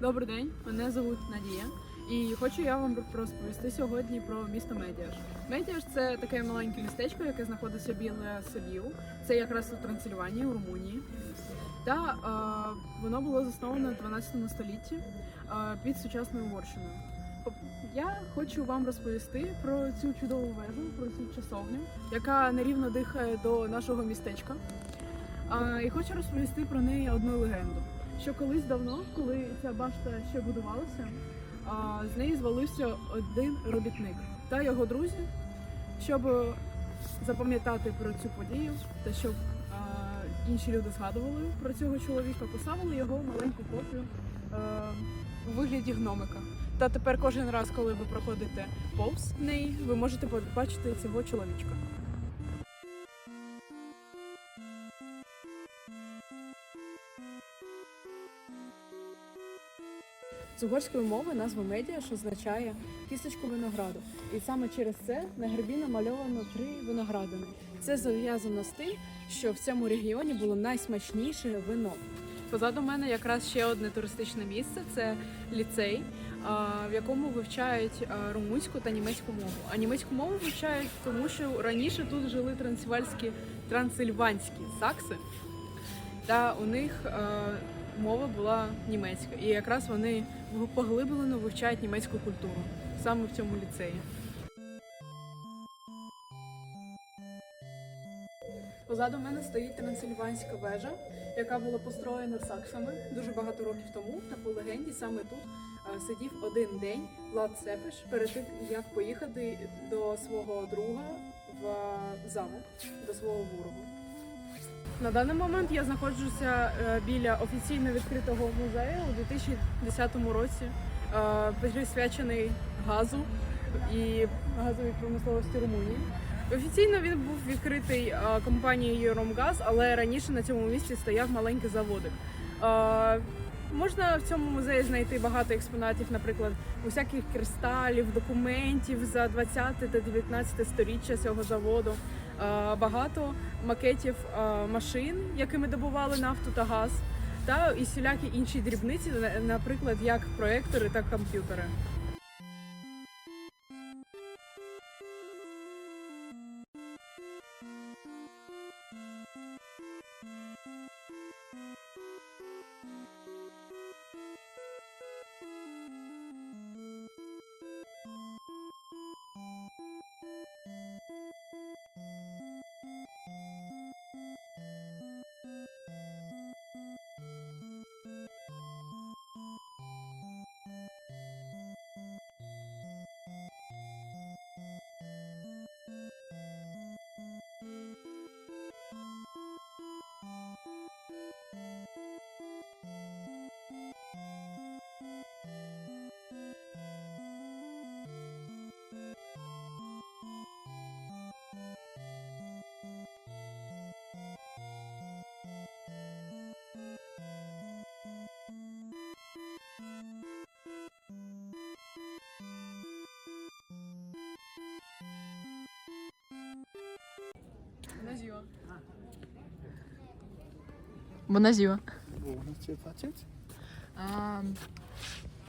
Добрий день, мене звуть Надія. І хочу я вам розповісти сьогодні про місто Медіаш. Медіаш це таке маленьке містечко, яке знаходиться біля Севіл. Це якраз у Трансильванії, у Румунії. Та е, воно було засновано в 12 столітті е, під сучасною Угорщиною. Я хочу вам розповісти про цю чудову вежу, про цю часовню, яка нерівно дихає до нашого містечка. А, і хочу розповісти про неї одну легенду. Що колись давно, коли ця башта ще будувалася, з неї звалився один робітник та його друзі, щоб запам'ятати про цю подію та щоб інші люди згадували про цього чоловіка, поставили його маленьку копію у вигляді гномика. Та тепер кожен раз, коли ви проходите повз неї, ви можете побачити цього чоловічка. З угорської мови назва медіа що означає кісточку винограду. І саме через це на гербі намальовано три виноградини. Це зав'язано з тим, що в цьому регіоні було найсмачніше вино. Позаду мене якраз ще одне туристичне місце це ліцей, в якому вивчають румунську та німецьку мову. А німецьку мову вивчають, тому що раніше тут жили трансильванські, трансильванські сакси, та у них е, мова була німецька. І якраз вони поглиблено вивчають німецьку культуру саме в цьому ліцеї. Позаду мене стоїть трансильванська вежа, яка була построєна саксами дуже багато років тому. Та по легенді саме тут е, сидів один день Влад Цепиш перед тим, як поїхати до свого друга в е, замок, до свого ворогу. На даний момент я знаходжуся е, біля офіційно відкритого музею у 2010 році, е, присвячений газу і газовій промисловості Румунії. Офіційно він був відкритий е, компанією Ромгаз, але раніше на цьому місці стояв маленький заводик. Можна в цьому музеї знайти багато експонатів, наприклад, усяких кристалів, документів за 20 та 19 сторіччя цього заводу. Е, Багато макетів е, машин, якими добували нафту та газ, та і всілякі інші дрібниці, наприклад, як проектори та комп'ютери. ラジオ。Bună ziua! Bună, ce faceți?